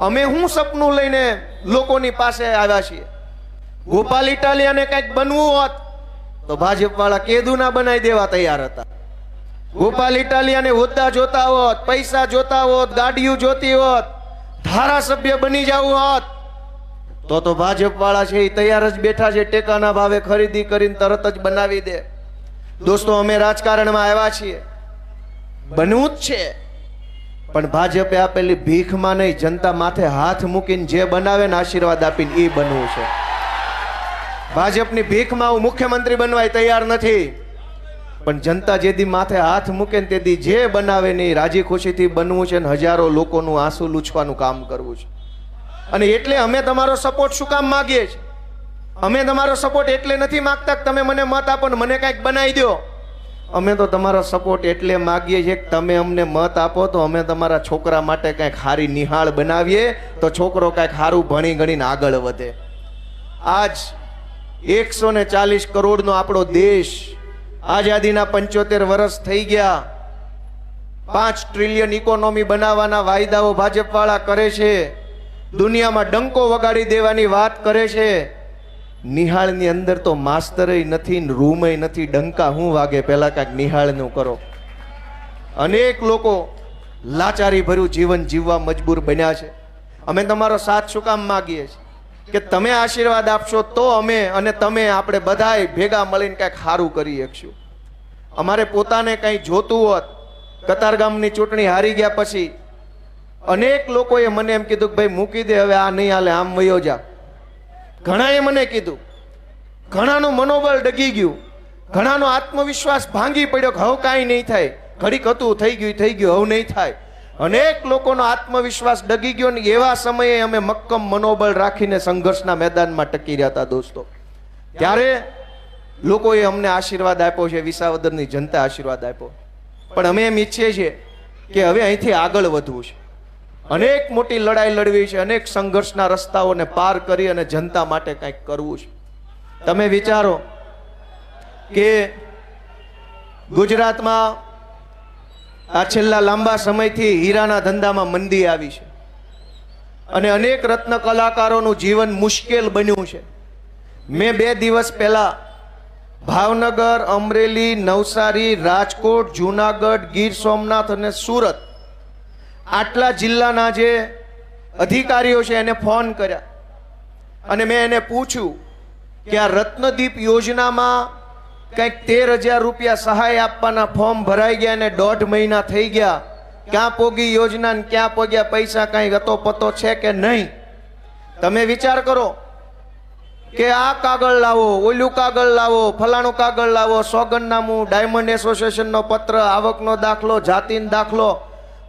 અમે હું સપનું લઈને લોકોની પાસે આવ્યા છીએ? ગોપાલ ઇટાલિયાને કંઈક બનવું હોત, તો ભાજપ વાળા કેદુ બનાવી દેવા તૈયાર હતા. ગોપાલ ઇટાલિયાને હોદ્દા જોતા હોત, પૈસા જોતા હોત, ગાડીઓ જોતી હોત, ધારાસભ્ય બની જવું હોત, તો તો ભાજપ વાળા છે એ તૈયાર જ બેઠા છે, ટેકાના ભાવે ખરીદી કરીને તરત જ બનાવી દે. દોસ્તો, અમે રાજકારણમાં આવ્યા છીએ. બનવું જ છે. પણ ભાજપે આપેલી ભીખમાં નહીં, જનતા માથે હાથ મૂકીને જે બનાવે ને આશીર્વાદ આપીને એ બનવું છે. ભાજપની ભીખમાં હું મુખ્યમંત્રી બનવાય તૈયાર નથી. પણ જનતા જેદી માથે હાથ મૂકે ને તેથી જે બનાવે ને રાજી ખુશીથી બનવું છે ને હજારો લોકોનું આંસુ લૂછવાનું કામ કરવું છે. અને એટલે અમે તમારો સપોર્ટ શું કામ માગીએ છીએ? અમે તમારો સપોર્ટ એટલે નથી માગતા કે તમે મને મત આપો ને મને કાંઈક બનાવી દો અમે તો તમારો સપોર્ટ એટલે માગીએ છીએ કે તમે અમને મત આપો તો અમે તમારા છોકરા માટે કંઈક સારી નિહાળ બનાવીએ તો છોકરો કાંઈક સારું ભણી ગણીને આગળ વધે. આજ એકસો ને ચાલીસ કરોડનો આપણો દેશ આઝાદીના પંચોતેર વર્ષ થઈ ગયા. પાંચ ટ્રિલિયન ઇકોનોમી બનાવવાના વાયદાઓ ભાજપવાળા કરે છે. દુનિયામાં ડંકો વગાડી દેવાની વાત કરે છે. નિહાળની અંદર તો માસ્તરય નથી રૂમય નથી, ડંકા હું વાગે પહેલાં કાંઈક નિહાળનું કરો. અનેક લોકો લાચારી ભર્યું જીવન જીવવા મજબૂર બન્યા છે. અમે તમારો સાથ શું કામ માગીએ છીએ? કે તમે આશીર્વાદ આપશો તો અમે અને તમે આપણે બધાએ ભેગા મળીને કાંઈક સારું કરી શકશું. અમારે પોતાને કંઈ જોતું હોત, કતારગામની ચૂંટણી હારી ગયા પછી અનેક લોકોએ મને એમ કીધું કે ભાઈ મૂકી દે, હવે આ નહીં હાલે, આમ વયો જા. ઘણાએ મને કીધું, ઘણાનું મનોબળ ડગી ગયું, ઘણાનો આત્મવિશ્વાસ ભાંગી પડ્યો કે હવે કાંઈ નહીં થાય. ઘડીક હતું, થઈ ગયું થઈ ગયું, હવે નહીં થાય. અનેક લોકોનો આત્મવિશ્વાસ ડગી ગયો ને એવા સમયે અમે મક્કમ મનોબળ રાખીને સંઘર્ષના મેદાનમાં ટકી રહ્યા હતા દોસ્તો. ત્યારે લોકોએ અમને આશીર્વાદ આપ્યો છે, વિસાવદરની જનતા આશીર્વાદ આપ્યો. પણ અમે એમ ઈચ્છીએ છીએ કે હવે અહીંથી આગળ વધવું છે. અનેક મોટી લડાઈ લડવી છે, અનેક સંઘર્ષના રસ્તાઓને પાર કરી અને જનતા માટે કંઈક કરવું છે. તમે વિચારો કે ગુજરાતમાં આ છેલ્લા લાંબા સમયથી હીરાના ધંધામાં મંદી આવી છે અને અનેક રત્ન કલાકારોનું જીવન મુશ્કેલ બન્યું છે. મેં બે દિવસ પહેલાં ભાવનગર, અમરેલી, નવસારી, રાજકોટ, જૂનાગઢ, ગીર સોમનાથ અને સુરત આટલા જિલ્લાના જે અધિકારીઓ છે એને ફોન કર્યા. અને મેં એને પૂછ્યું કે આ રત્નદીપ યોજનામાં કંઈક તેર હજાર રૂપિયા સહાય આપવાના ફોર્મ ભરાઈ ગયા અને દોઢ મહિના થઈ ગયા. ક્યાં પોગી યોજના ક્યાં પોગ્યા પૈસા કાંઈ ગતો પતો છે કે નહીં? તમે વિચાર કરો કે આ કાગળ લાવો, ઓલું કાગળ લાવો, ફલાણું કાગળ લાવો, સોગંદનામું ડાયમંડ એસોસિએશનનો પત્ર, આવકનો દાખલો, જાતિનો દાખલો.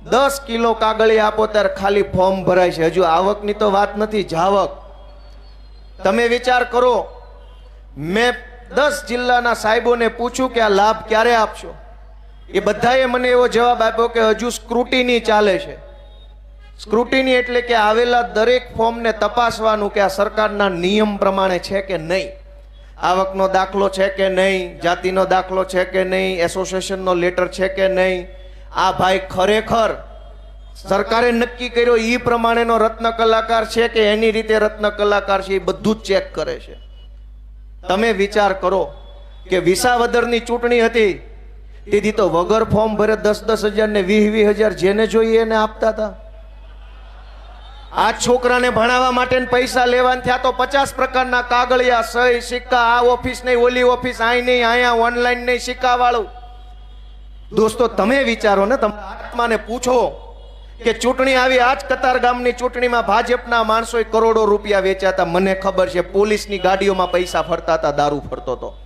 દસ કિલો કાગળી આપો ત્યારે ખાલી ફોર્મ ભરાય છે. હજુ આવકની તો વાત નથી જાવક તમે વિચાર કરો, મેં દસ જિલ્લાના સાહેબોને પૂછ્યું કે આ લાભ ક્યારે આપશો? એ બધાએ મને એવો જવાબ આપ્યો કે હજુ સ્ક્રુટિની ચાલે છે. સ્ક્રુટિની એટલે કે આવેલા દરેક ફોર્મને તપાસવાનું કે આ સરકારના નિયમ પ્રમાણે છે કે નહીં. આવકનો દાખલો છે કે નહીં, જાતિનો દાખલો છે કે નહીં, એસોસિએશનનો લેટર છે કે નહીં આ ભાઈ ખરેખર સરકારે નક્કી કર્યો એ પ્રમાણેનો રત્ન કલાકાર છે કે એની રીતે રત્ન કલાકાર છે એ બધું જ ચેક કરે છે. તમે વિચાર કરો કે વિસાવદરની ચૂંટણી હતી, તેથી તો વગર ફોર્મ ભરે દસ દસ હજાર ને વીસ વીસ હજાર જેને જોઈએ એને આપતા હતા. આ છોકરાને ભણાવવા માટે પૈસા લેવાના થયા તો પચાસ પ્રકારના કાગળિયા, સહી, સિક્કા, આ ઓફિસ નહીં, ઓલી ઓફિસ આઈ નહીં અહીંયા ઓનલાઈન નહીં સિક્કા વાળું દોસ્તો, તમે વિચારો ને તમે આત્માને પૂછો કે ચૂંટણી આવી, આજ કતાર ગામની ચૂંટણીમાં ભાજપના માણસોએ કરોડો રૂપિયા વેચ્યા હતા. મને ખબર છે, પોલીસની ગાડીઓમાં પૈસા ફરતા હતા, દારૂ ફરતો હતો.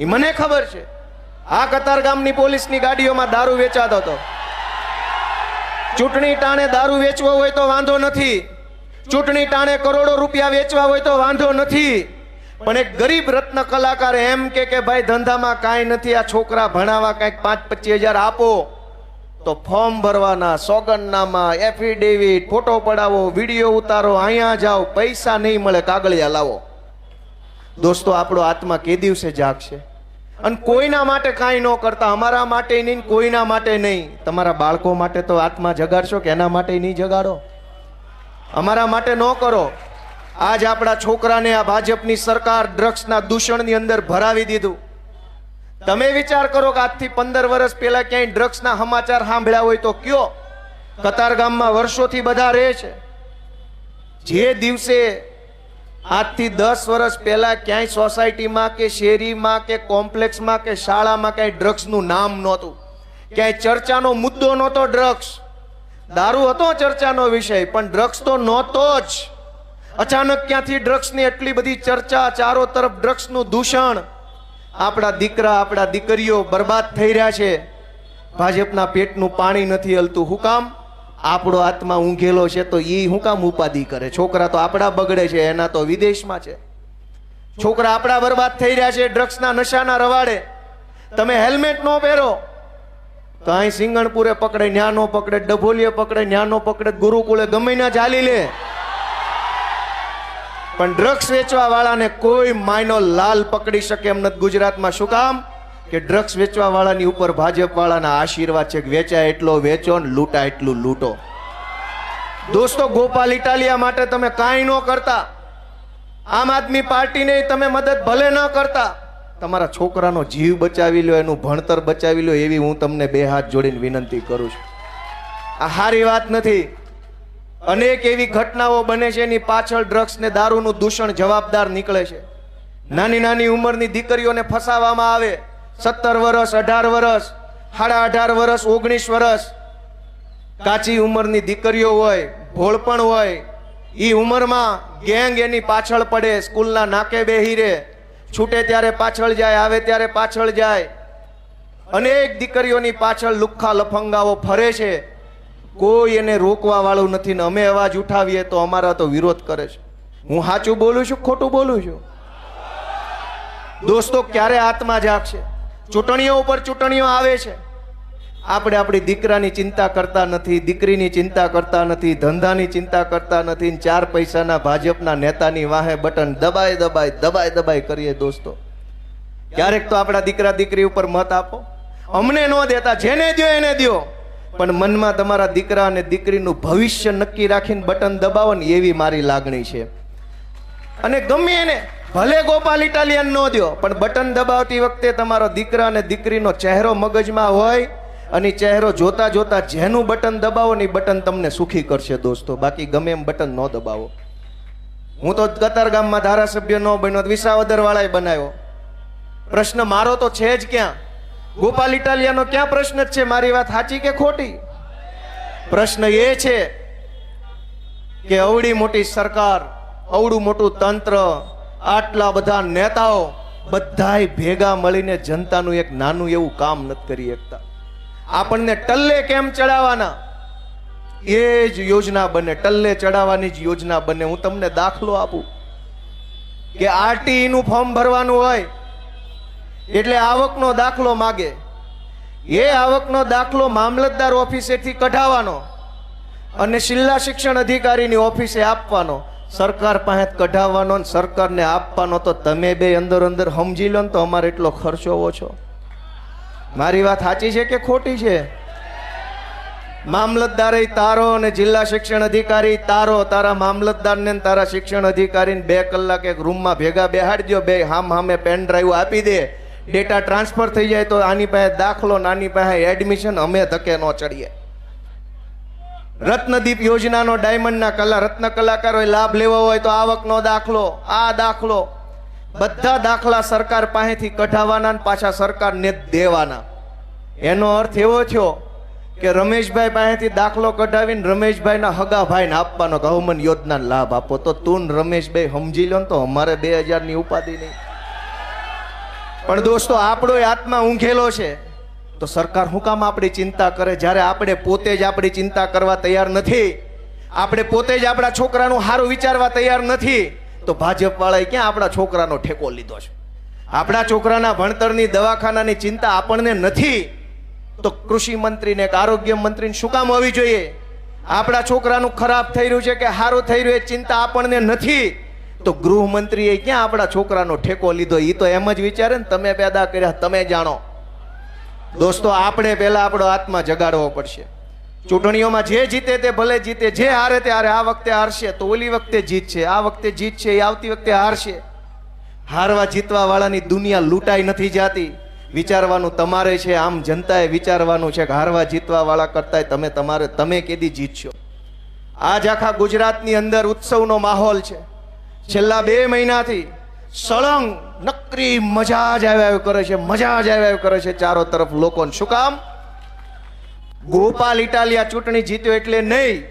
એ મને ખબર છે. આ કતાર ગામની પોલીસની ગાડીઓમાં દારૂ વેચાતો હતો. ચૂંટણી ટાણે દારૂ વેચવો હોય તો વાંધો નથી. ચૂંટણી ટાણે કરોડો રૂપિયા વેચવા હોય તો વાંધો નથી. પણ એક ગરીબ રત્ન કલાકાર એમ કે કે ભાઈ ધંધામાં કાંઈ નથી, આ છોકરા ભણાવવા કાંઈક પાંચ પચીસ હજાર આપો, તો ફોર્મ ભરવાના, સોગંદનામા, એફિડેવિટ, ફોટો પડાવો, વીડિયો ઉતારો, અહીંયા જાઓ, પૈસા નહીં મળે, કાગળિયા લાવો. દોસ્તો, આપણો આત્મા કે દિવસે જાગશે? અને કોઈના માટે કાંઈ ન કરતા, અમારા માટે નહીં કોઈના માટે નહીં. તમારા બાળકો માટે તો આત્મા જગાડશો કે એના માટે નહીં જગાડો? અમારા માટે ન કરો. આજ આપણા છોકરાને આ ભાજપની સરકાર ડ્રગ્સના દૂષણની અંદર ભરાવી દીધું. તમે વિચાર કરો કે આજથી પંદર વર્ષ પહેલા ક્યાંય ડ્રગ્સના સમાચાર સાંભળ્યા હોય તો કયો? કતાર ગામમાં વર્ષોથી બધા રહે છે. જે દિવસે આજથી દસ વર્ષ પહેલા ક્યાંય સોસાયટીમાં કે શેરીમાં કે કોમ્પ્લેક્સમાં કે શાળામાં ક્યાંય ડ્રગ્સનું નામ નહોતું. ક્યાંય ચર્ચાનો મુદ્દો નહોતો ડ્રગ્સ. દારૂ હતો ચર્ચાનો વિષય, પણ ડ્રગ્સ તો નહોતો જ. અચાનક ક્યાંથી ડ્રગ્સની એટલી બધી ચર્ચા, ચારો તરફ ડ્રગ્સનું દૂષણ. આપણા દીકરા, આપણા દીકરીઓ બરબાદ થઈ રહ્યા છે. ભાજપના પેટનું પાણી નથી હલતું. હું કામ? આપણો આત્મા ઊંઘેલો છે તો એ હું કામ ઉપાધિ કરે? છોકરા તો આપણા બગડે છે, એના તો વિદેશમાં છે. છોકરા આપણા બરબાદ થઈ રહ્યા છે, ડ્રગ્સના નશાના રવાડે. તમે હેલ્મેટ ન પહેરો. તો અહીં સિંગણપુરે પકડે ન્યા નો પકડે, ડભોલીએ પકડે ન્યા નો પકડે, ગુરુકુળે ગમે ના ચાલી લે. પણ ડ્રગ્સ વેચવા વાળાને કોઈ માયનો લાલ પકડી શકે એમ નથી ગુજરાતમાં. શું કામ? કે ડ્રગ્સ વેચવા વાળાની ઉપર ભાજપ વાળાના આશીર્વાદ છે વેચાય એટલો વેચો ને લૂંટા એટલું લૂંટો. દોસ્તો, ગોપાલ ઇટાલિયા માટે તમે કાંઈ ન કરતા. આમ આદમી પાર્ટીને તમે મદદ ભલે ન કરતા. તમારા છોકરાનો જીવ બચાવી લો, એનું ભણતર બચાવી લો, એવી હું તમને બે હાથ જોડીને વિનંતી કરું છું. આ સારી વાત નથી. અનેક એવી ઘટનાઓ બને છે, એની પાછળ ડ્રગ્સ ને દારૂનું દૂષણ જવાબદાર નીકળે છે. નાની નાની ઉંમરની દીકરીઓને ફસાવવામાં આવે. સત્તર વર્ષ, અઢાર વર્ષ, સાડા અઢાર વર્ષ, ઓગણીસ વર્ષ. કાચી ઉંમરની દીકરીઓ હોય ભોળપણ હોય એ ઉંમરમાં ગેંગ એની પાછળ પડે, સ્કૂલના નાકે બેહી રહે. છૂટે ત્યારે પાછળ જાય, આવે ત્યારે પાછળ જાય. અનેક દીકરીઓની પાછળ લુખ્ખા લફંગાઓ ફરે છે. કોઈ એને રોકવા વાળું નથી ને અમે અવાજ ઉઠાવીએ તો અમારા તો વિરોધ કરે છે. હું સાચું બોલું છું ખોટું બોલું છું? દોસ્તો, ક્યારે આત્મા જાગશે? ચૂંટણીઓ ઉપર ચૂંટણીઓ આવે છે. આપણે આપણી દીકરાની ચિંતા કરતા નથી, દીકરીની ચિંતા કરતા નથી, ધંધાની ચિંતા કરતા નથી ચાર પૈસાના ભાજપના નેતાની વાહે બટન દબાઈ દબાઈ દબાઈ દબાઈ કરીએ દોસ્તો. ક્યારેક તો આપણા દીકરા દીકરી ઉપર મત આપો. અમને ન દેતા, જેને દો એને દ્યો. પણ મનમાં તમારા દીકરા અને દીકરીનું ભવિષ્ય નક્કી રાખીને બટન દબાવો ને એવી મારી લાગણી છે. અને ગમે એને, ભલે ગોપાલ ઇટાલિયન ન દ્યો, પણ બટન દબાવતી વખતે તમારો દીકરા અને દીકરીનો ચહેરો મગજમાં હોય અને ચહેરો જોતા જોતા જેનું બટન દબાવો ને બટન તમને સુખી કરશે દોસ્તો. બાકી ગમે એમ બટન ન દબાવો. હું તો કતાર ગામમાં ધારાસભ્ય ન બન્યો તો વિસાવદર વાળાએ બનાવ્યો. પ્રશ્ન મારો તો છે જ ક્યાં? ગોપાલ ઇટાલિયાનો ક્યાં પ્રશ્ન છે? મારી વાત સાચી કે ખોટી? પ્રશ્ન એ છે કે અવડી મોટી સરકાર અવડું મોટું તંત્ર, આટલા બધા નેતાઓ બધાય ભેગા મળીને જનતાનું એક નાનું એવું કામ નથી કરી શકતા આપણને ટલ્લે કેમ ચડાવવાના? એ જ યોજના બને, ટલ્લે ચડાવવાની જ યોજના બને. હું તમને દાખલો આપું. કે આરટીઈનું ફોર્મ ભરવાનું હોય એટલે આવકનો દાખલો માગે. એ આવકનો દાખલો મામલતદાર ઓફિસેથી કઢાવવાનો અને જિલ્લા શિક્ષણ અધિકારીની ઓફિસે આપવાનો. સરકાર પાસે કઢાવવાનો ને સરકારને આપવાનો તો તમે બે અંદર અંદર સમજી લો તો અમારે એટલો ખર્ચો ઓછો. મારી વાત સાચી છે કે ખોટી છે? મામલતદારે તારો અને જિલ્લા શિક્ષણ અધિકારી તારો, તારા મામલતદારને તારા શિક્ષણ અધિકારીને બે કલાક એક રૂમમાં ભેગા બેહાડજો, બે હામ હામે પેન ડ્રાઈવ આપી દે. ડેટા ટ્રાન્સફર થઈ જાય તો આની પાસે દાખલો નાની પાસે એડમિશન, અમે ધકે ન ચડીએ. રત્નદીપ યોજનાનો ડાયમંડના કલા, રત્ન કલાકારોએ લાભ લેવો હોય તો આવકનો દાખલો, આ દાખલો. બધા દાખલા સરકાર પાસેથી કઢાવવાના પાછા સરકારને દેવાના. એનો અર્થ એવો થયો કે રમેશભાઈ પાસેથી દાખલો કઢાવીને રમેશભાઈના હગા ભાઈને આપવાનો હવમન યોજના લાભ આપો. તો તું રમેશભાઈ સમજી લો તો અમારે બે હજારની ઉપાધિ નહીં. પણ દોસ્તો, આપણો આત્મા ઊંઘેલો છે. તો સરકાર હું કામ આપણી ચિંતા કરે? જ્યારે આપણે પોતે જ આપણી ચિંતા કરવા તૈયાર નથી, આપણે પોતે જ આપણા છોકરાનું સારું વિચારવા તૈયાર નથી, તો ભાજપ વાળાએ ક્યાં આપણા છોકરાનો ઠેકો લીધો છે? આપણા છોકરાના ભણતરની, દવાખાનાની ચિંતા આપણને નથી. તો કૃષિ મંત્રીને, કે આરોગ્ય મંત્રીને શું કામ હોવી જોઈએ? આપણા છોકરાનું ખરાબ થઈ રહ્યું છે કે સારું થઈ રહ્યું એ ચિંતા આપણને નથી. તો ગૃહમંત્રીએ ક્યાં આપણા છોકરાનો ઠેકો લીધો? એ તો એમ જ વિચારે ને તમે પેદા કર્યા, તમે જાણો. દોસ્તો, આપણે પહેલા આપણો આત્મા જગાડવો પડશે. ચૂંટણીઓમાં જે જીતે તે ભલે જીતે, જે હારે તે હારે, આ વખતે હારશે. તો ઓલી વખતે જીતશે આ વખતે જીત છે, એ આવતી વખતે હારશે. હારવા જીતવા વાળાની દુનિયા લૂંટાઈ નથી જાતી. વિચારવાનું તમારે છે, આમ જનતાએ વિચારવાનું છે કે હારવા જીતવા વાળા કરતાંય તમે તમારે, તમે કેદી જીતશો. આજ આખા ગુજરાતની અંદર ઉત્સવનો માહોલ છે. છેલ્લા બે મહિનાથી સળંગ નકરી મજા જ આવ્યા કરે છે, મજા જ આવ્યા કરે છે, ચારો તરફ લોકોને શું કામ? ગોપાલ ઇટાલિયા ચૂંટણી જીત્યો એટલે નહીં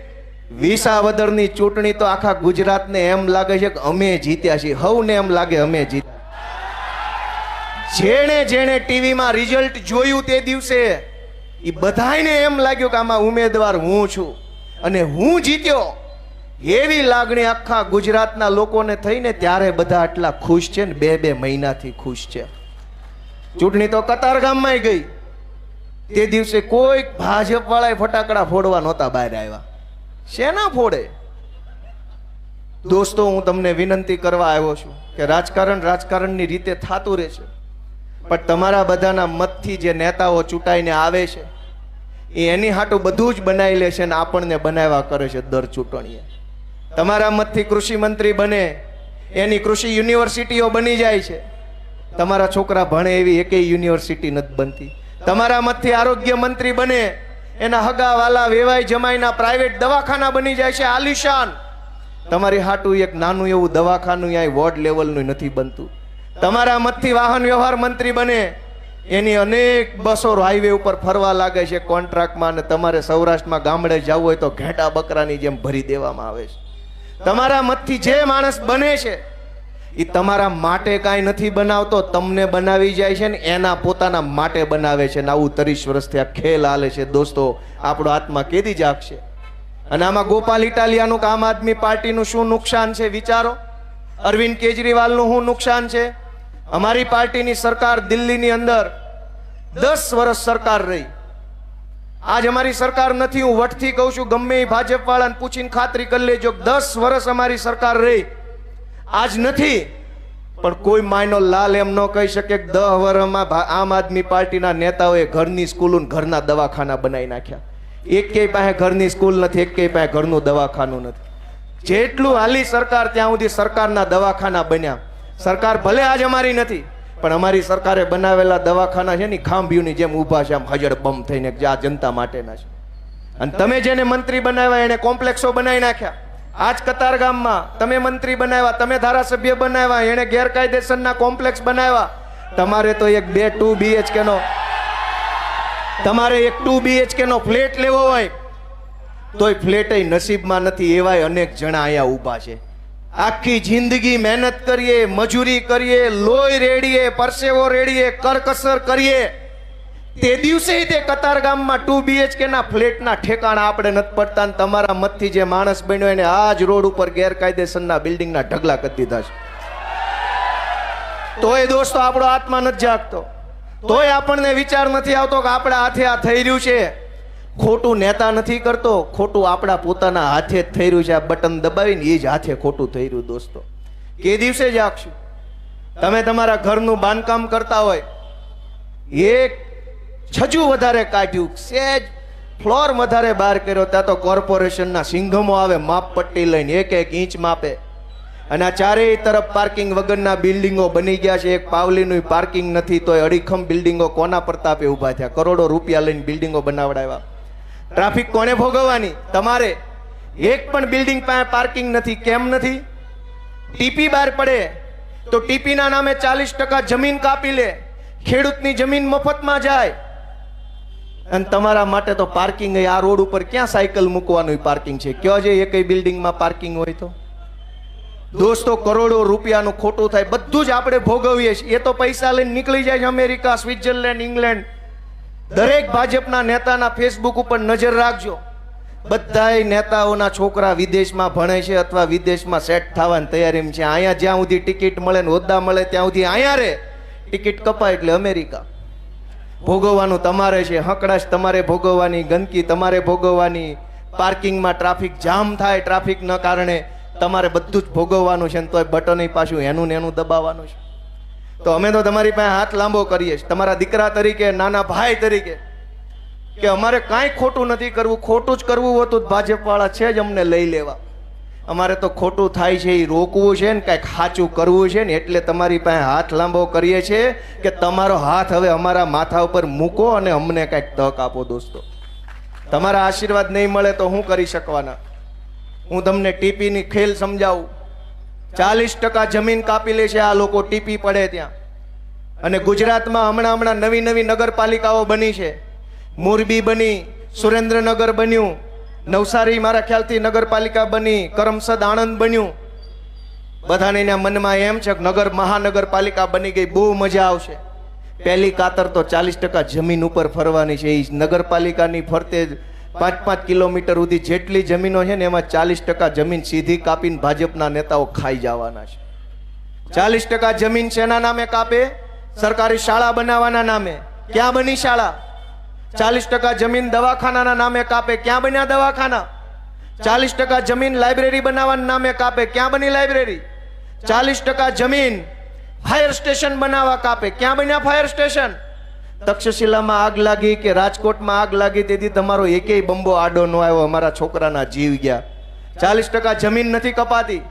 વિસાવદરની ચૂંટણી તો આખા ગુજરાતને એમ લાગે છે કે અમે જીત્યા છીએ, હવને એમ લાગે અમે જીત્યા. જેણે જેણે ટીવીમાં રિઝલ્ટ જોયું તે દિવસે એ બધાયને એમ લાગ્યું કે આમાં ઉમેદવાર હું છું. અને હું જીત્યો. એવી લાગણી આખા ગુજરાતના લોકોને થઈને ત્યારે બધા આટલા ખુશ છે ને બે બે મહિનાથી ખુશ છે. ચૂંટણી તો કતારગામમાં ગઈ. તે દિવસે કોઈ ભાજપ વાળાએ ફટાકડા ફોડવા નહોતા બહાર આવ્યા. શેના ફોડે? દોસ્તો, હું તમને વિનંતી કરવા આવ્યો છું કે રાજકારણ રાજકારણની રીતે થતું રહેશે. પણ તમારા બધાના મતથી જે નેતાઓ ચૂંટાઈને આવે છે, એ એની હાટું બધું જ બનાવી લે છે ને આપણને બનાવ્યા કરે છે દર ચૂંટણીએ. તમારા મતથી કૃષિ મંત્રી બને, એની કૃષિ યુનિવર્સિટીઓ બની જાય છે. તમારા છોકરા ભણે એવી એકેય યુનિવર્સિટી નથી બનતી. તમારા મતથી આરોગ્ય મંત્રી બને, એના હગા વાલા વેવાય જમાઈના પ્રાઇવેટ દવાખાના બની જાય છે આલિશાન. તમારી હાટું એક નાનું એવું દવાખાનું અહીંયા વોર્ડ લેવલનું નથી બનતું. તમારા મતથી વાહન વ્યવહાર મંત્રી બને, એની અનેક બસો હાઈવે ઉપર ફરવા લાગે છે કોન્ટ્રાક્ટમાં અને તમારે સૌરાષ્ટ્રમાં ગામડે જવું હોય તો ઘેટા બકરાની જેમ ભરી દેવામાં આવે છે. તમારા મતથી જે માણસ બને છે એ તમારા માટે કાંઈ નથી બનાવતો, તમને બનાવી જાય છે ને એના પોતાના માટે બનાવે છે ને આવું ત્રીસ વર્ષથી આ ખેલ હાલે છે. દોસ્તો, આપણો આત્મા કેદી જાગશે? અને આમાં ગોપાલ ઇટાલિયાનું આમ આદમી પાર્ટીનું શું નુકસાન છે વિચારો? અરવિંદ કેજરીવાલનું શું નુકસાન છે? અમારી પાર્ટીની સરકાર દિલ્હીની અંદર દસ વર્ષ સરકાર રહી. આજ અમારી સરકાર નથી, હું વટથી કહું છું, ગમે એ ભાજપ વાળાને પૂછીને ખાતરી કરી લેજો, દસ વર્ષ અમારી સરકાર રહી. આજ નથી, પણ કોઈ માયનો લાલ એમ ન કહી શકે કે દહ વર્ષમાં આમ આદમી પાર્ટીના નેતાઓએ ઘરની સ્કૂલો ઘરના દવાખાના બનાવી નાખ્યા. એકેય પાસે ઘરની સ્કૂલ નથી, એકેય પાસે ઘરનું દવાખાનું નથી. જેટલું હાલી સરકાર ત્યાં સુધી સરકારના દવાખાના બન્યા. સરકાર ભલે આજ અમારી નથી પણ અમારી સરકારે બનાવેલા દવાખાના છે ને ખાંભીઓની જેમ ઊભા છે, આમ હજળ બમ થઈને આ જનતા માટેના છે. અને તમે જેને મંત્રી બનાવ્યા, એને કોમ્પ્લેક્સો બનાવી નાખ્યા. આજ કતારગામમાં તમે મંત્રી બનાવ્યા, તમે ધારાસભ્ય બનાવ્યા, એને ગેરકાયદેસરના કોમ્પ્લેક્સ બનાવ્યા. તમારે તો એક બે ટુ બીએચકે નો, તમારે એક ટુ બીએચકે નો ફ્લેટ લેવો હોય. તોય ફ્લેટ નસીબમાં નથી, એવાય અનેક જણા અહીંયા ઊભા છે. આખી જિંદગી મહેનત કરીએ, મજૂરી કરીએ, લોહી રેડીએ, પરસેવો રેડીએ, કરકસર કરીએ. તે દિવસે તે કતાર ગામમાં ટુ બીએચકે ના ફ્લેટના ઠેકાણા આપણે નથી પડતા અને તમારા મતથી જે માણસ બન્યો એને આ જ રોડ ઉપર ગેરકાયદેસરના બિલ્ડિંગના ઢગલા કરી દીધા છે. તોય દોસ્તો આપણો આત્મા નથી જાગતો. તોય આપણને વિચાર નથી આવતો કે આપણા હાથે આ થઈ રહ્યું છે. ખોટું નેતા નથી કરતો, ખોટું આપણા પોતાના હાથે જ થઈ રહ્યું છે. આ બટન દબાવીને એ જ હાથે ખોટું થઈ રહ્યું દોસ્તો. કે દિવસે જાગશું તમે તમારા ઘરનું બાંધકામ કરતા હોય, એક છજુ વધારે કાઢ્યું, સેજ ફ્લોર વધારે બહાર કર્યો, ત્યાં તો કોર્પોરેશનના સિંઘમો આવે, માપ પટ્ટી લઈને એક એક ઇંચ માપે. અને આ ચારેય તરફ પાર્કિંગ વગરના બિલ્ડિંગો બની ગયા છે. એક પાવલીનું પાર્કિંગ નથી, તોય અડીખમ બિલ્ડિંગો કોના પ્રતાપે ઊભા થયા? કરોડો રૂપિયા લઈને બિલ્ડિંગો બનાવડાવ્યા. ટ્રાફિક કોને ભોગવવાની? તમારે. એક પણ બિલ્ડિંગ પાસે પાર્કિંગ નથી. કેમ નથી? ટીપી બહાર પડે તો ટીપીના નામે ચાલીસ ટકા જમીન કાપી લે. ખેડૂતની જમીન મફતમાં જાય. અને તમારા માટે તો પાર્કિંગ આ રોડ ઉપર ક્યાં સાયકલ મૂકવાનું પાર્કિંગ છે? કયો જે એક બિલ્ડિંગમાં પાર્કિંગ હોય તો? દોસ્તો, કરોડો રૂપિયાનું ખોટું થાય. બધું જ આપણે ભોગવીએ છીએ. એ તો પૈસા લઈને નીકળી જાય છે અમેરિકા, સ્વિટ્ઝરલેન્ડ, ઇંગ્લેન્ડ. દરેક ભાજપના નેતાના ફેસબુક ઉપર નજર રાખજો. બધાય નેતાઓના છોકરા વિદેશમાં ભણે છે અથવા વિદેશમાં સેટ થવાની તૈયારી છે. અહીંયા જ્યાં સુધી ટિકિટ મળે ને હોદ્દા મળે ત્યાં સુધી અહીંયા રે. ટિકિટ કપાય એટલે અમેરિકા. ભોગવવાનું તમારે છે, હકડાશ તમારે ભોગવવાની, ગંદકી તમારે ભોગવવાની. પાર્કિંગમાં ટ્રાફિક જામ થાય, ટ્રાફિકના કારણે તમારે બધું જ ભોગવવાનું છે ને તોય બટન પાછું એનું ને એનું દબાવવાનું છે. તો અમે તો તમારી પાસે હાથ લાંબો કરીએ તમારા દીકરા તરીકે, નાના ભાઈ તરીકે. કે અમારે કાંઈ ખોટું નથી કરવું. ખોટું જ કરવું હોતું ભાજપવાળા છે જ અમને લઈ લેવા. અમારે તો ખોટું થાય છે એ રોકવું છે ને કાંઈક સાચું કરવું છે ને એટલે તમારી પાસે હાથ લાંબો કરીએ છીએ કે તમારો હાથ હવે અમારા માથા ઉપર મૂકો અને અમને કાંઈક તક આપો દોસ્તો. તમારા આશીર્વાદ નહીં મળે તો હું કરી શકવાના? હું તમને ટીપીની ખેલ સમજાવું. ચાલીસ ટકા જમીન કાપી લે છે, આ લોકો ટીપી પડે ત્યાં. અને ગુજરાતમાં હમણાં હમણાં નવી નવી નગરપાલિકાઓ બની છે. મોરબી બની, સુરેન્દ્રનગર બન્યું, નવસારી મારા ખ્યાલથી નગરપાલિકા બની, કરમસદ આણંદ બન્યું. બધાને એના મનમાં એમ છે કે નગર મહાનગરપાલિકા બની ગઈ, બહુ મજા આવશે. પહેલી કાતર તો ચાલીસ ટકા જમીન ઉપર ફરવાની છે એ નગરપાલિકાની ફરતે જ પાંચ પાંચ કિલોમીટર સુધી જેટલી જમીનો છે ને એમાં ચાલીસ ટકા જમીન સીધી કાપીને ભાજપના નેતાઓ ખાઈ જવાના છે. ચાલીસ ટકા જમીન શેના નામે કાપે? સરકારી શાળા બનાવવાના નામે. ક્યાં બની શાળા? ચાલીસ ટકા જમીન દવાખાનાના નામે કાપે. ક્યાં બન્યા દવાખાના? ચાલીસ ટકા જમીન લાઇબ્રેરી બનાવવાના નામે કાપે. ક્યાં બની લાઇબ્રેરી? ચાલીસ ટકા જમીન ફાયર સ્ટેશન બનાવવા કાપે. ક્યાં બન્યા ફાયર સ્ટેશન? તક્ષશિલામાં આગ લાગી કે રાજકોટમાં આગ લાગી તેથી તમારો એકેય બંબો આડો ન આવ્યો. અમારા છોકરાના જીવ ગયા. ચાલીસ ટકા જમીન નથી કપાતી.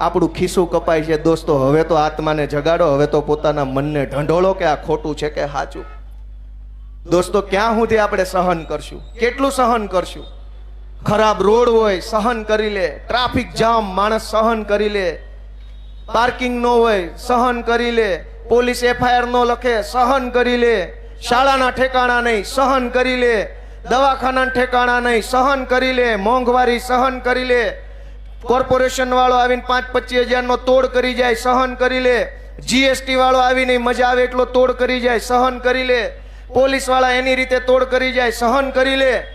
આપણું ખિસ્સું કપાય છે. દોસ્તો, હવે તો આત્માને જગાડો. હવે તો પોતાના મનને ઢંઢોળો કે આ ખોટું છે કે સાચું. દોસ્તો, ક્યાં સુધી આપણે સહન કરશું? કેટલું સહન કરશું? ખરાબ રોડ હોય, સહન કરી લે. ટ્રાફિક જામ, માણસ સહન કરી લે. પાર્કિંગ નો હોય, સહન કરી લે. પોલીસ એફઆઈઆર નો લખે, સહન કરી લે. શાળાના ઠેકાણા નહીં, સહન કરી લે. દવાખાના ઠેકાણા નહીં, સહન કરી લે. મોંઘવારી સહન કરી લે. કોર્પોરેશન વાળો આવીને પાંચ પચીસ હજારનો તોડ કરી જાય, સહન કરી લે. જીએસટી વાળો આવીને મજા આવે એટલો તોડ કરી જાય, સહન કરી લે. પોલીસવાળા એની રીતે તોડ કરી જાય, સહન કરી લે.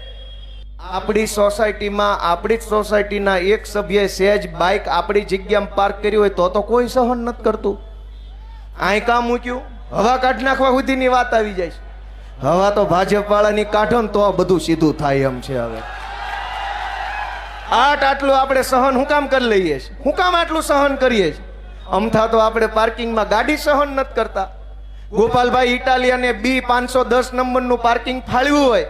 આપણી સોસાયટીમાં, આપણી જ સોસાયટીના એક સભ્યએ સહેજ બાઇક આપણી જગ્યામાં પાર્ક કરી હોય તો તો કોઈ સહન નથી કરતું. આંકા મૂક્યું? હવા કાઢ નાખવા સુધીની વાત આવી જાય છે. હવા તો ભાજપ વાળાની કાઢો ને તો બધું સીધું થાય એમ છે હવે. આટ આટલું આપણે સહન હું કામ કરી લઈએ છીએ? હું કામ આટલું સહન કરીએ છીએ? અમથા તો આપણે પાર્કિંગમાં ગાડી સહન નથી કરતા. ગોપાલભાઈ ઇટાલિયાને બી પાંચસો દસ નંબરનું પાર્કિંગ ફાળવ્યું હોય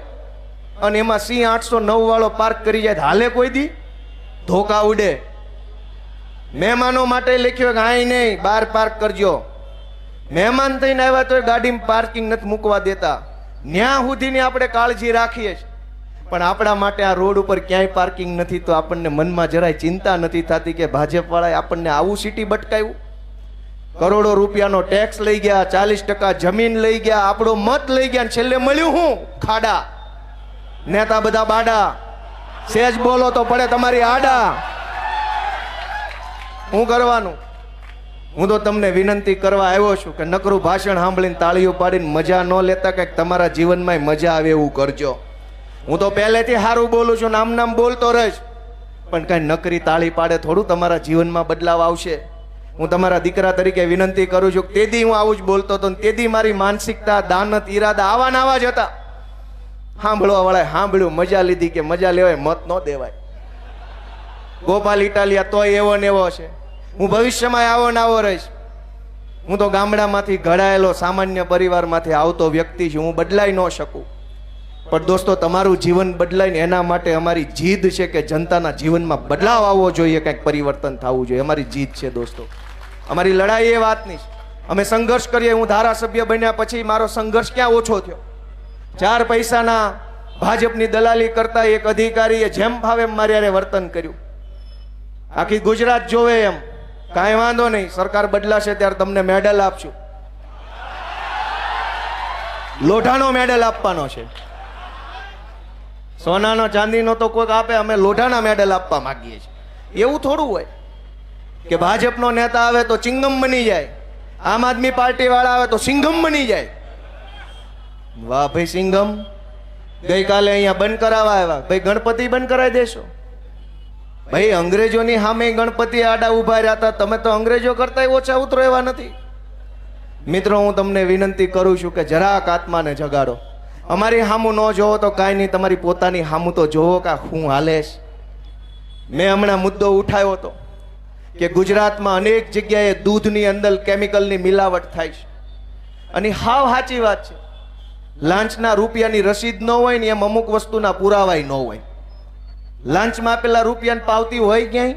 અને એમાં સી આઠસો નવ વાળો પાર્ક કરી જાય હાલે કોઈ દી? ધોકા ઉડે. મહેમાનો માટે લખ્યો કે આઈ નહીં, બહાર પાર્ક કરજો. મહેમાન થઈને આવ્યા તો ગાડીમાં પાર્કિંગ નથી મૂકવા દેતા. ન્યા સુધીની આપણે કાળજી રાખીએ છીએ. પણ આપણા માટે આ રોડ ઉપર ક્યાંય પાર્કિંગ નથી તો આપણને મનમાં જરાય ચિંતા નથી થતી કે ભાજપવાળાએ આપણને આવું સિટી બટકાયું કરોડો રૂપિયાનો ટેક્સ લઈ ગયા, ચાલીસ ટકા જમીન લઈ ગયા, આપણો મત લઈ ગયા છેલ્લે મળ્યું હું? ખાડા. નેતા બધા બાડા. સેજ બોલો તો પડે તમારી આડા. હું કરવાનું? હું તો તમને વિનંતી કરવા આવ્યો છું કે નકરું ભાષણ સાંભળીને તાળીઓ પાડીને મજા ન લેતા કંઈક તમારા જીવનમાં મજા આવે એવું કરજો. હું તો પહેલેથી સારું બોલું છું નામ નામ બોલતો રહીશ. પણ કાંઈ નકરી તાળી પાડે થોડું તમારા જીવનમાં બદલાવ આવશે. હું તમારા દીકરા તરીકે વિનંતી કરું છું તેથી હું આવું જ બોલતો હતો તેથી મારી માનસિકતા, દાનત, ઈરાદા આવા ને આવા જ હતા. સાંભળવા વાળા સાંભળ્યું, મજા લીધી કે મજા લેવાય, મત ન દેવાય. ગોપાલ ઇટાલિયા તોય એવો ને એવો છે હું ભવિષ્યમાં આવો ને આવો રહીશ. હું તો ગામડામાંથી ઘડાયેલો સામાન્ય પરિવારમાંથી આવતો વ્યક્તિ છું. હું બદલાઈ ન શકું. પણ દોસ્તો, તમારું જીવન બદલાય ને એના માટે અમારી જીદ છે કે જનતાના જીવનમાં બદલાવ આવવો જોઈએ, કંઈક પરિવર્તન થવું જોઈએ. અમારી જીદ છે દોસ્તો. અમારી લડાઈ એ વાતની અમે સંઘર્ષ કરીએ. હું ધારાસભ્ય બન્યા પછી મારો સંઘર્ષ ક્યાં ઓછો થયો? ચાર પૈસાના ભાજપની દલાલી કરતા એક અધિકારીએ જેમ ફાવે એમ વર્તન કર્યું. આખી ગુજરાત જોવે એમ. કાંઈ વાંધો નહીં, સરકાર બદલાશે ત્યારે તમને મેડલ આપશું. લોઢાનો મેડલ આપવાનો છે. સોનાનો, ચાંદીનો તો કોઈક આપે, અમે લોઢાના મેડલ આપવા માંગીએ છીએ. એવું થોડું હોય કે ભાજપનો નેતા આવે તો ચિંગમ બની જાય, આમ આદમી પાર્ટી વાળા આવે તો સિંઘમ બની જાય. વાહ ભાઈ સિંઘમ. ગઈકાલે અહીંયા બંધ કરાવવા આવ્યા. ભાઈ ગણપતિ બંધ કરાવી દેશો. ભાઈ, અંગ્રેજોની સામે ગણપતિ આડા ઊભા રહ્યા હતા. તમે તો અંગ્રેજો કરતા ઓછા ઉતરો એવા નથી. મિત્રો, હું તમને વિનંતી કરું છું કે જરાક આત્માને જગાડો. અમારી હામું ન જોવો તો કાંઈ નહીં, તમારી પોતાની હામું તો જોવો કે હું હાલેશ મેં હમણાં મુદ્દો ઉઠાવ્યો હતો કે ગુજરાતમાં અનેક જગ્યાએ દૂધની અંદર કેમિકલની મિલાવટ થાય છે. અને હાવ સાચી વાત છે. લાંચના રૂપિયાની રસીદ ન હોય ને એમ અમુક વસ્તુના પુરાવાય ન હોય. લાંચમાં પેલા રૂપિયાની પાવતી હોય ક્યાંય?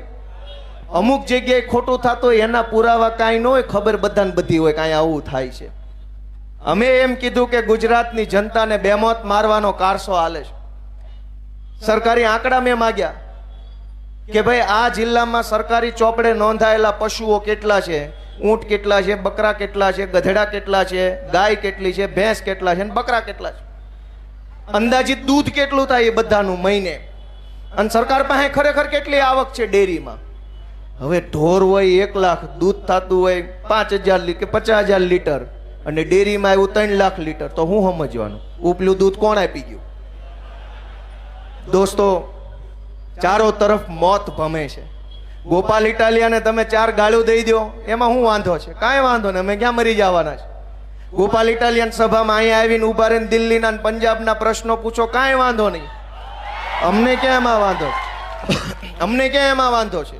અમુક જગ્યાએ ખોટું થતું હોય, એના પુરાવા કાંઈ ન હોય, ખબર બધાને બધી હોય કાંઈ આવું થાય છે. અમે એમ કીધું કે ગુજરાતની જનતાને બેમોત મારવાનો કારસો હાલે છે. સરકારી આંકડા મેં માગ્યા કે ભાઈ, આ જિલ્લામાં સરકારી ચોપડે નોંધાયેલા પશુઓ કેટલા છે? ઊંટ કેટલા છે? બકરા કેટલા છે? ગધેડા કેટલા છે? ગાય કેટલી છે? ભેંસ કેટલા છે? અને બકરા કેટલા છે? અંદાજિત દૂધ કેટલું થાય એ બધાનું મહિને. અને સરકાર પાસે ખરેખર કેટલી આવક છે ડેરીમાં? હવે ઢોર હોય, એક લાખ દૂધ થતું હોય, પાંચ હજાર કે પચાસ હજાર લીટર. અને ડેરીમાં આવ્યું ત્રણ લાખ લીટર. તો હું સમજવાનું? ઉપલું દૂધ કોણ આપી ગયું? દોસ્તો, ચારો તરફ મોત ભમે છે. ગોપાલ ઇટાલિયાને તમે ચાર ગાળું દઈ દો એમાં શું વાંધો છે? કાંઈ વાંધો નહીં, અમે ક્યાં મરી જવાના છે? ગોપાલ ઇટાલિયન સભામાં અહીંયા આવીને ઊભા રહીને દિલ્હીના પંજાબના પ્રશ્નો પૂછો, કાંઈ વાંધો નહીં. અમને ક્યાં એમાં વાંધો? અમને ક્યાં એમાં વાંધો છે?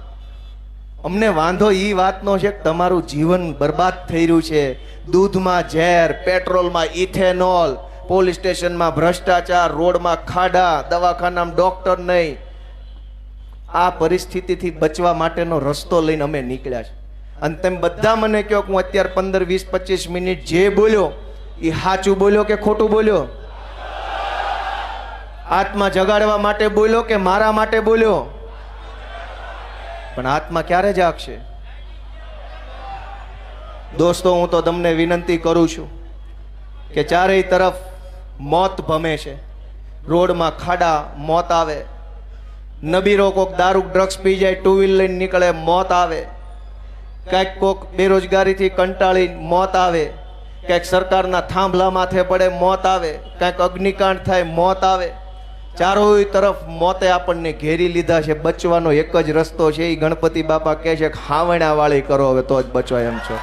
અમને વાંધો એ વાતનો છે કે તમારું જીવન બરબાદ થઈ રહ્યું છે. દૂધમાં ઝેર, પેટ્રોલમાં ઇથેનોલ, પોલીસ સ્ટેશનમાં ભ્રષ્ટાચાર, રોડમાં ખાડા, દવાખાનામાં ડોક્ટર નહીં. આ પરિસ્થિતિથી બચવા માટેનો રસ્તો લઈને અમે નીકળ્યા છે. અને તેમ બધા મને કહો કે હું અત્યારે પંદર, વીસ, પચીસ મિનિટ જે બોલ્યો એ સાચું બોલ્યો કે ખોટું બોલ્યો? આત્મા જગાડવા માટે બોલ્યો કે મારા માટે બોલ્યો? પણ આત્મા ક્યારે જાગશે? દોસ્તો, હું તો તમને વિનંતી કરું છું કે ચારેય તરફ મોત ભમે છે. રોડમાં ખાડા, મોત આવે. નબીરો કોક દારૂ ડ્રગ્સ પી જાય ટુ વ્હીલ લઈને નીકળે, મોત આવે. કાંઈક કોક બેરોજગારીથી કંટાળી મોત આવે. કાંઈક સરકારના થાંભલા માથે પડે, મોત આવે. કાંઈક અગ્નિકાંડ થાય, મોત આવે. ચારોય તરફ મોતે આપણને ઘેરી લીધા છે. બચવાનો એક જ રસ્તો છે. એ ગણપતિ બાપા કહે છે કે હાવણા વાળી કરો. હવે તો જ બચવાય એમ છો.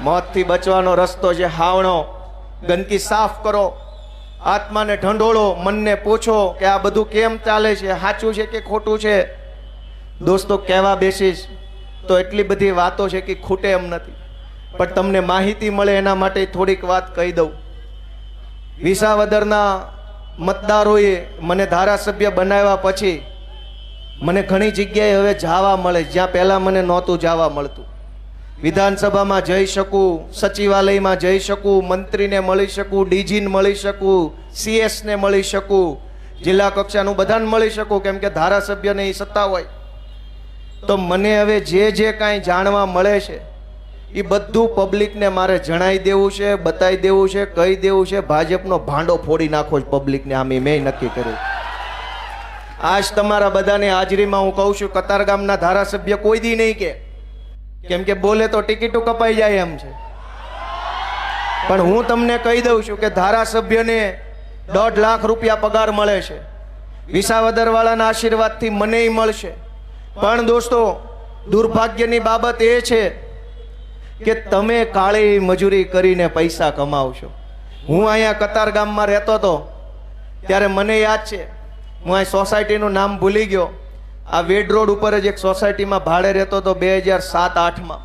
મોતથી બચવાનો રસ્તો છે હાવણો. ગંદકી સાફ કરો. આત્માને ઢંઢોળો, મનને પૂછો કે આ બધું કેમ ચાલે છે? સાચું છે કે ખોટું છે? દોસ્તો, કહેવા બેસીશ તો એટલી બધી વાતો છે કે ખૂટે એમ નથી. પણ તમને માહિતી મળે એના માટે થોડીક વાત કહી દઉં. વિસાવદરના મતદારોએ મને ધારાસભ્ય બનાવ્યા પછી મને ઘણી જગ્યાએ હવે જવા મળે, જ્યાં પહેલાં મને નહોતું જવા મળતું. વિધાનસભામાં જઈ શકું, સચિવાલયમાં જઈ શકું, મંત્રીને મળી શકું, ડીજીને મળી શકું, સીએસને મળી શકું, જિલ્લા કક્ષાનું બધાને મળી શકું, કેમ કે ધારાસભ્યને એ સત્તા હોય. તો મને હવે જે જે કાંઈ જાણવા મળે છે એ બધું પબ્લિકને મારે જણાવી દેવું છે બતાવી દેવું છે, કહી દેવું છે. ભાજપનો ભાંડો ફોડી નાખો છો પબ્લિકને આમ મેં નક્કી કર્યું. આજ તમારા બધાની હાજરીમાં હું કહું છું કતારગામના ધારાસભ્ય કોઈ દી નહીં કે. કેમ કે બોલે તો ટિકિટો કપાઈ જાય એમ છે. પણ હું તમને કહી દઉં છું કે ધારાસભ્યને દોઢ લાખ રૂપિયા પગાર મળે છે. વિસાવદરવાળાના આશીર્વાદથી મનેય મળશે. પણ દોસ્તો, દુર્ભાગ્યની બાબત એ છે કે તમે કાળી મજૂરી કરીને પૈસા કમાવશો. હું અહીંયા કતાર ગામમાં રહેતો હતો, ત્યારે મને યાદ છે, હું અહીં સોસાયટીનું નામ ભૂલી ગયો. આ વેડ રોડ ઉપર જ એક સોસાયટીમાં ભાડે રહેતો હતો બે હજાર સાત આઠમાં.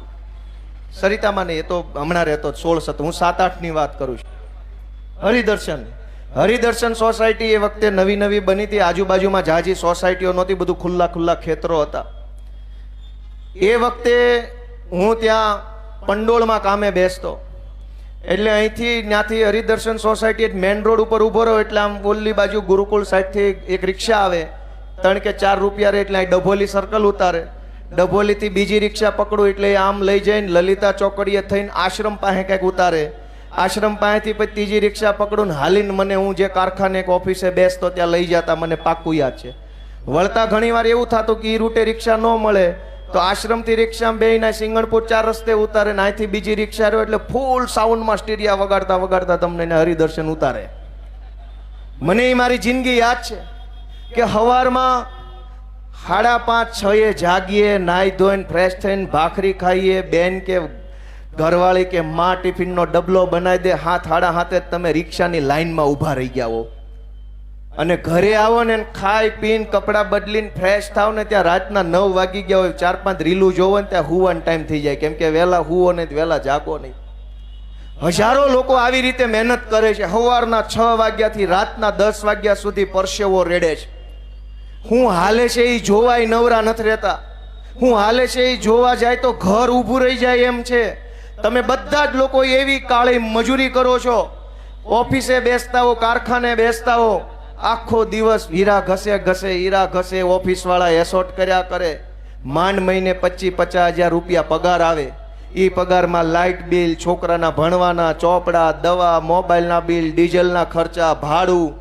સરિતામાં નહીં એ તો હમણાં રહેતો સોળ સત, હું સાત આઠની વાત કરું છું. હરિદર્શન હરિદર્શન સોસાયટી એ વખતે નવી નવી બની હતી, આજુબાજુમાં જાજી સોસાયટીઓ નહોતી, બધું ખુલ્લા ખુલ્લા ખેતરો હતા. એ વખતે હું ત્યાં પંડોળમાં કામે બેસતો. એટલે અહીંથી ત્યાંથી હરિદર્શન સોસાયટી મેન રોડ ઉપર ઊભો રહ્યો, એટલે આમ ઓલી બાજુ ગુરુકુળ સાઈડથી એક રિક્ષા આવે. ત્રણ કે ચાર રૂપિયા રહે એટલે અહીં ડભોલી સર્કલ ઉતારે. ડભોલીથી બીજી રિક્ષા પકડું એટલે આમ લઈ જઈને લલિતા ચોકડીએ થઈને આશ્રમ પાસે કંઈક ઉતારે. આશ્રમ પાસેથી પછી ત્રીજી રિક્ષા પકડું ને હાલીને મને હું જે કારખાને એક ઓફિસે બેસતો ત્યાં લઈ જતા, મને પાક્કું યાદ છે. વળતા ઘણીવાર એવું થતું કે એ રૂટે રિક્ષા ન મળે. તો આશ્રમથી રિક્ષામાં બેહીને સિંગણપુર ચાર રસ્તે ઉતારે ને અહીંથી બીજી રિક્ષા રહ્યો એટલે ફૂલ સાઉન્ડમાં સ્ટીરિયા વગાડતા વગાડતા તમને હરિદર્શન ઉતારે. મને મારી જિંદગી યાદ છે કે સવારમાં સાડા પાંચ છ એ જાગીએ, નાહી ધોઈને ફ્રેશ થઈને ભાખરી ખાઈએ, બેન કે ઘરવાળી કે માં ટિફિનનો ડબલો બનાવી દે, હાથ હાડા હાથે તમે રિક્ષાની લાઈનમાં ઊભા રહી ગયા હો. અને ઘરે આવો ને ખાઈ, પીને, કપડાં બદલીને ફ્રેશ થાવ ને ત્યાં રાતના નવ વાગી ગયા હોય, ચાર પાંચ રીલું જોવો ને ત્યાં હુવાનો ટાઈમ થઈ જાય. કેમ કે વહેલા હુવો ને વહેલા જાગો નહીં. હજારો લોકો આવી રીતે મહેનત કરે છે. સવારના છ વાગ્યાથી રાતના દસ વાગ્યા સુધી પરસેવો રેડે છે. હું હાલે છે એ જોવાય નવરા નથી રહેતા. હું હાલે છે એ જોવા જાય તો ઘર ઊભું રહી જાય એમ છે. તમે બધા જ લોકો એવી કાળી મજૂરી કરો છો. ઓફિસે બેસતા હો, કારખાને બેસતા હો. આખો દિવસ હીરા ઘસે ઘસે, હીરા ઘસે, ઓફિસવાળા એસોટ કર્યા કરે. માંડ મહિને પચીસ પચાસ હજાર રૂપિયા પગાર આવે. એ પગારમાં લાઇટ બિલ, છોકરાના ભણવાના ચોપડા, દવા, મોબાઈલના બિલ, ડીઝલના ખર્ચા, ભાડું.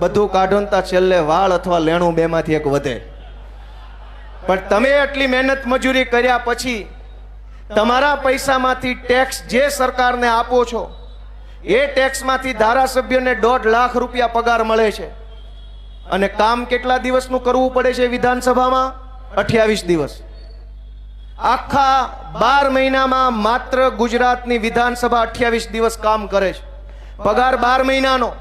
બધું કાઢો ને છેલ્લે વાળ અથવા લેણું બેમાંથી એક વધે. પણ તમે એટલી મહેનત મજૂરી કર્યા પછી તમારા પૈસામાંથી ટેક્સ જે સરકારને આપો છો એ ટેક્સમાંથી ધારાસભ્યને દોઢ લાખ રૂપિયા પગાર મળે છે. અને કામ કેટલા દિવસનું કરવું પડે છે વિધાનસભામાં? અઠ્યાવીસ દિવસ. આખા બાર મહિનામાં માત્ર ગુજરાતની વિધાનસભા અઠ્યાવીસ દિવસ કામ કરે છે. પગાર બાર મહિનાનો.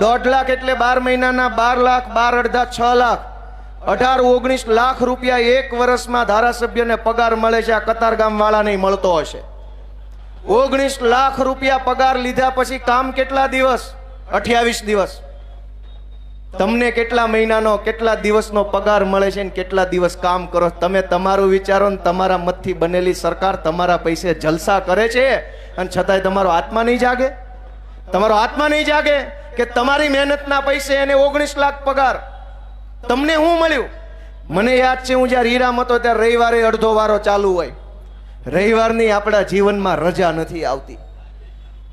દોઢ લાખ એટલે બાર મહિનાના બાર લાખ, બાર અડધા છ લાખ. અઢાર ઓગણીસ લાખ રૂપિયા એક વર્ષમાં ધારાસભ્યને પગાર મળે છે. આ કતારગામ વાળા નહીં મળતો હશે. ઓગણીસ લાખ રૂપિયા પગાર લીધા પછી કામ કેટલા દિવસ? અઠ્યાવીસ દિવસ. તમને કેટલા મહિનાનો, કેટલા દિવસનો પગાર મળે છે ને કેટલા દિવસ કામ કરો? તમે તમારું વિચારો ને તમારા મતથી બનેલી સરકાર તમારા પૈસે જલસા કરે છે અને છતાંય તમારો આત્મા નહીં જાગે? તમારો આત્મા નહીં જાગે કે તમારી મહેનતના પૈસે એને ઓગણીસ લાખ પગાર? તમને શું મળ્યું? મને યાદ છે, હું જ્યારે હીરામ હતો ત્યારે રવિવારે અડધો વારો ચાલુ હોય. રવિવારની આપણા જીવનમાં રજા નથી આવતી.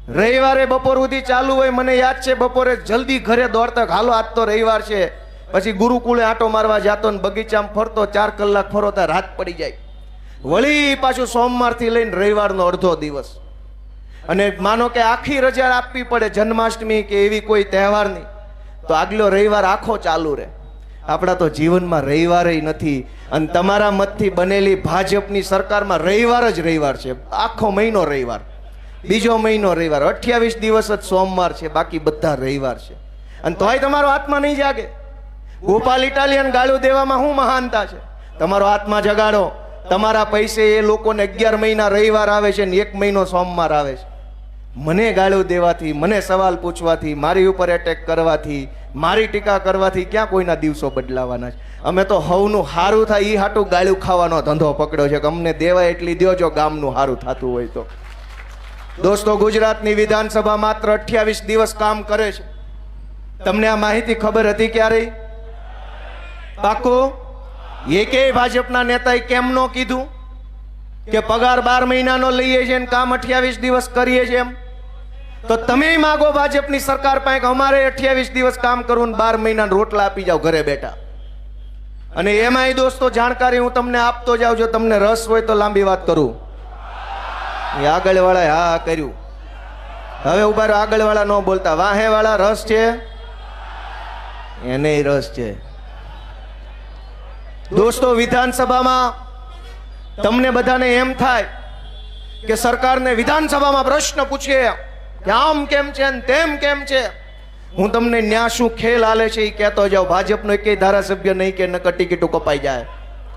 રવિવારે બપોર સુધી ચાલુ હોય, મને યાદ છે, બપોરે જલ્દી ઘરે દોડતા હાલો, આજ તો રવિવાર છે. પછી ગુરુકુળે આંટો મારવા જાતો ને બગીચામાં ફરતો, ચાર કલાક ફરો ત્યાં રાત પડી જાય. વળી પાછું સોમવારથી લઈને રવિવારનો અડધો દિવસ. અને માનો કે આખી રજા આપવી પડે જન્માષ્ટમી કે એવી કોઈ તહેવારની, તો આગલો રવિવાર આખો ચાલુ રહે. આપણા તો જીવનમાં રવિવારે નથી. અને તમારા મતથી બનેલી ભાજપની સરકારમાં રવિવાર જ રવિવાર છે. આખો મહિનો રવિવાર. બીજો મહિનો રવિવાર. અઠ્યાવીસ દિવસ જ સોમવાર છે. બાકી બધા રવિવાર છે. અને તોય તમારો આત્મા નહીં જાગે. ગોપાલ ઇટાલિયન ગાળું દેવામાં શું મહાનતા છે? તમારો આત્મા જગાડો. તમારા પૈસે એ લોકોને અગિયાર મહિના રવિવાર આવે છે ને એક મહિનો સોમવાર આવે છે. મને ગાળું દેવાથી, મને સવાલ પૂછવાથી, મારી ઉપર એટેક કરવાથી, મારી ટીકા કરવાથી ક્યાં કોઈના દિવસો બદલાવાના છે? અમે તો હવનું હારું થાય એ હાટું ગાળું ખાવાનો ધંધો પકડ્યો છે કે અમને દેવાય એટલી દો જો ગામનું હારું થતું હોય તો. દોસ્તો, ગુજરાતની વિધાનસભા માત્ર અઠ્યાવીસ દિવસ કામ કરે છે. તમને આ માહિતી ખબર હતી ક્યારેય? એ એકેય ભાજપના નેતાએ કેમ નો કીધું? કે પગાર બાર મહિનાનો લઈએ છીએ કામ અઠ્યાવીસ દિવસ કરીએ છીએ એમ? તો તમે માગો ભાજપની સરકાર પાસે અમારે અઠ્યાવીસ દિવસ કામ કરવું બાર મહિના રોટલા આપી જાઓ ઘરે બેઠા. અને એમાંય દોસ્તો, જાણકારી હું તમને આપતો જાઉં જો તમને રસ હોય તો લાંબી વાત કરું. એ આગળ વાળા હા કર્યું. હવે ઊભા રહો આગળ વાળા ન બોલતા. વાહે વાળા રસ છે? એને રસ છે. દોસ્તો, વિધાનસભામાં તમને બધાને એમ થાય કે સરકારને વિધાનસભામાં પ્રશ્ન પૂછીએ આમ કેમ છે ને તેમ કેમ છે? હું તમને ન્યા શું ખેલ હાલે છે એ કહેતો જાઉં. ભાજપનો એકેય ધારાસભ્ય નહીં કે નકર ટિકિટો કપાઈ જાય.